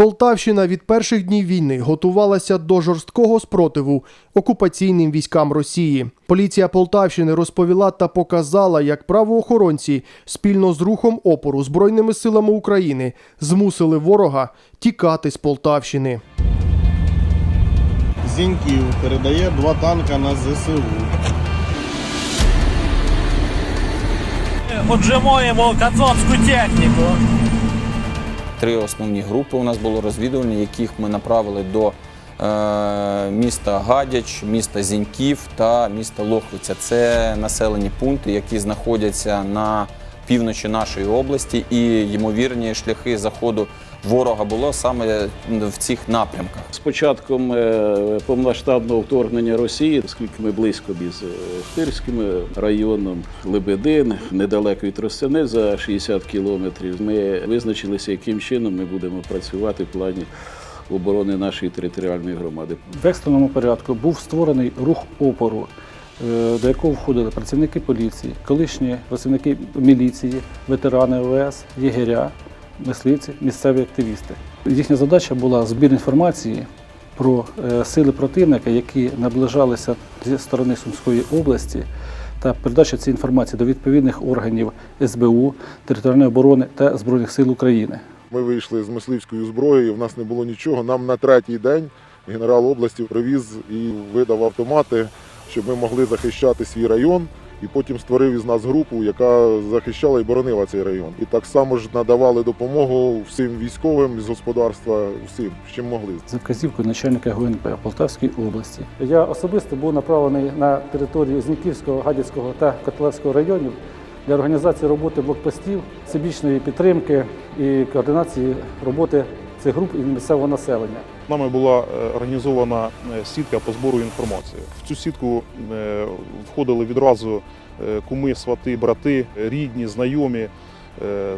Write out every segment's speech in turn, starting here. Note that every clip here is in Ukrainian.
Полтавщина від перших днів війни готувалася до жорсткого спротиву окупаційним військам Росії. Поліція Полтавщини розповіла та показала, як правоохоронці спільно з рухом опору Збройними силами України змусили ворога тікати з Полтавщини. Зіньків передає два танка на ЗСУ. Отжимаємо кацапську техніку. Три основні групи у нас було розвідувальні, яких ми направили до е, міста Гадяч, міста Зіньків та міста Лохвиця. Це населені пункти, які знаходяться на півночі нашої області, і ймовірні шляхи заходу ворога було саме в цих напрямках. З початком е, повномасштабного вторгнення Росії, оскільки ми близько із е, районом, Лебедин, недалеко від Тростяни за 60 кілометрів, ми визначилися, яким чином ми будемо працювати в плані оборони нашої територіальної громади. В екстреному порядку був створений рух опору, е, до якого входили працівники поліції, колишні працівники міліції, ветерани ОВС, єгеря, мисливці, місцеві активісти. Їхня задача була збір інформації про е, сили противника, які наближалися зі сторони Сумської області, та передача цієї інформації до відповідних органів СБУ, територіальної оборони та Збройних сил України. Ми вийшли з мисливською зброєю, в нас не було нічого. Нам на третій день генерал області привіз і видав автомати, щоб ми могли захищати свій район. І потім створив із нас групу, яка захищала і боронила цей район. І так само ж надавали допомогу всім військовим з господарства, всім, чим могли. за вказівкою начальника ГУНП Полтавської області. Я особисто був направлений на територію Зніківського, Гадяцького та Котлевського районів для організації роботи блокпостів, всебічної підтримки і координації роботи цих груп і місцевого населення. Нами була е, організована е, сітка по збору інформації. В цю сітку е, входили відразу куми, свати, брати, рідні, знайомі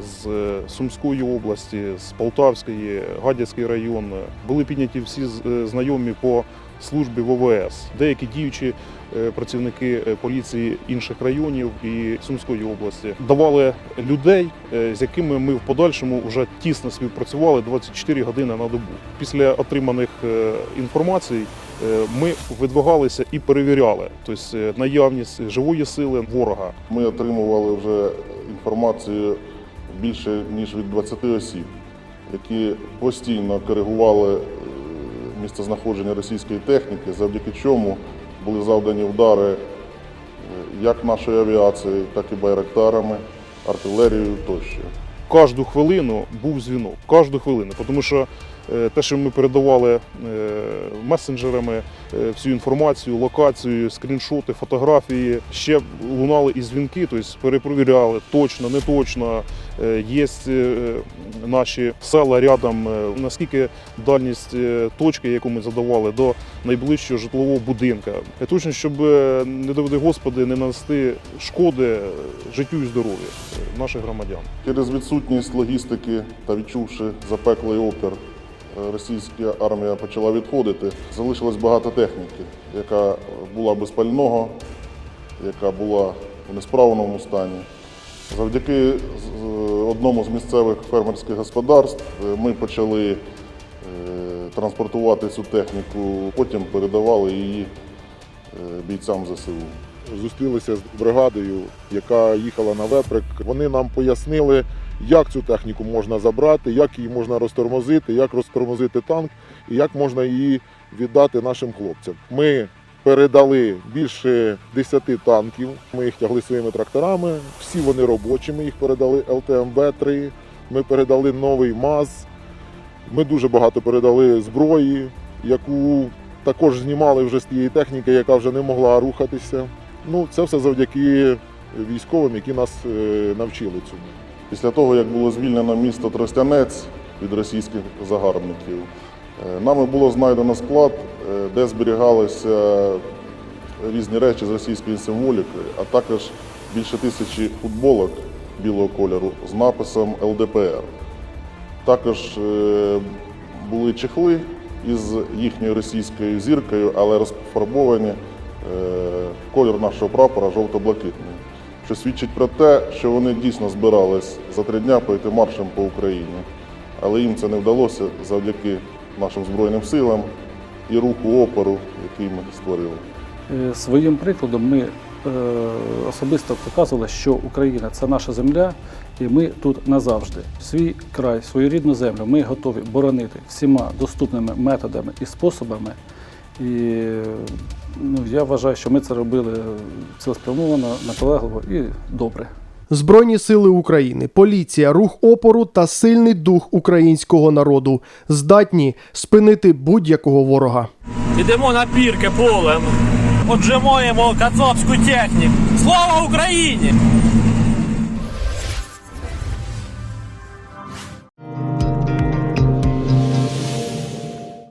з Сумської області, з Полтавської, Гадяцький район. Були підняті всі знайомі по службі ВВС, деякі діючі е, працівники е, поліції інших районів і Сумської області давали людей, е, з якими ми в подальшому вже тісно співпрацювали 24 години на добу. Після отриманих інформацій ми видвигалися і перевіряли тобто наявність живої сили ворога. Ми отримували вже інформацію більше ніж від 20 осіб, які постійно коригували місцезнаходження російської техніки, завдяки чому були завдані удари е, як нашої авіації, так і байрактарами, артилерією тощо. Кожну хвилину був дзвінок. Кожну хвилину, тому що те, що ми передавали е, месенджерами е, всю інформацію, локацію, скріншоти, фотографії, ще лунали і дзвінки, тобто перепровіряли точно, не точно. Е, Є е, наші села рядом, е, наскільки дальність е, точки, яку ми задавали, до найближчого житлового будинка. Е, Точно, щоб е, не доведи Господи, не нанести шкоди е, життю і здоров'ю е, наших громадян. Через відсутність логістики та відчувши запеклий опір, е, російська армія почала відходити. Залишилось багато техніки, яка була без пального, яка була в несправному стані. Завдяки одному з місцевих фермерських господарств е, ми почали е, транспортувати цю техніку, потім передавали її е, бійцям ЗСУ. Зустрілися з бригадою, яка їхала на веприк. Вони нам пояснили, як цю техніку можна забрати, як її можна розтормозити, як розтормозити танк і як можна її віддати нашим хлопцям. Ми передали більше 10 танків. Ми їх тягли своїми тракторами. Всі вони робочі. Ми їх передали ЛТМБ-3. Ми передали новий МАЗ. Ми дуже багато передали зброї, яку також знімали вже з тієї техніки, яка вже не могла рухатися. Ну, це все завдяки військовим, які нас е, навчили цьому. Після того, як було звільнено місто Тростянець від російських загарбників, е, нами було знайдено склад, е, де зберігалися різні речі з російської символіки, а також більше тисячі футболок білого кольору з написом ЛДПР. Також е, були чехли із їхньою російською зіркою, але розфарбовані в колір нашого прапора жовто-блакитний, що свідчить про те, що вони дійсно збирались за три дня пройти маршем по Україні. але їм це не вдалося завдяки нашим Збройним силам і руху опору, який ми створили. Е, Своїм прикладом ми е, особисто показували, що Україна це наша земля, і ми тут назавжди. Свій край, свою рідну землю ми готові боронити всіма доступними методами і способами. І ну, я вважаю, що ми це робили цілеспрямовано, наполегливо і добре. Збройні сили України, поліція, рух опору та сильний дух українського народу здатні спинити будь-якого ворога. Ідемо на пірки полем. Отжимаємо кацапську техніку. Слава Україні!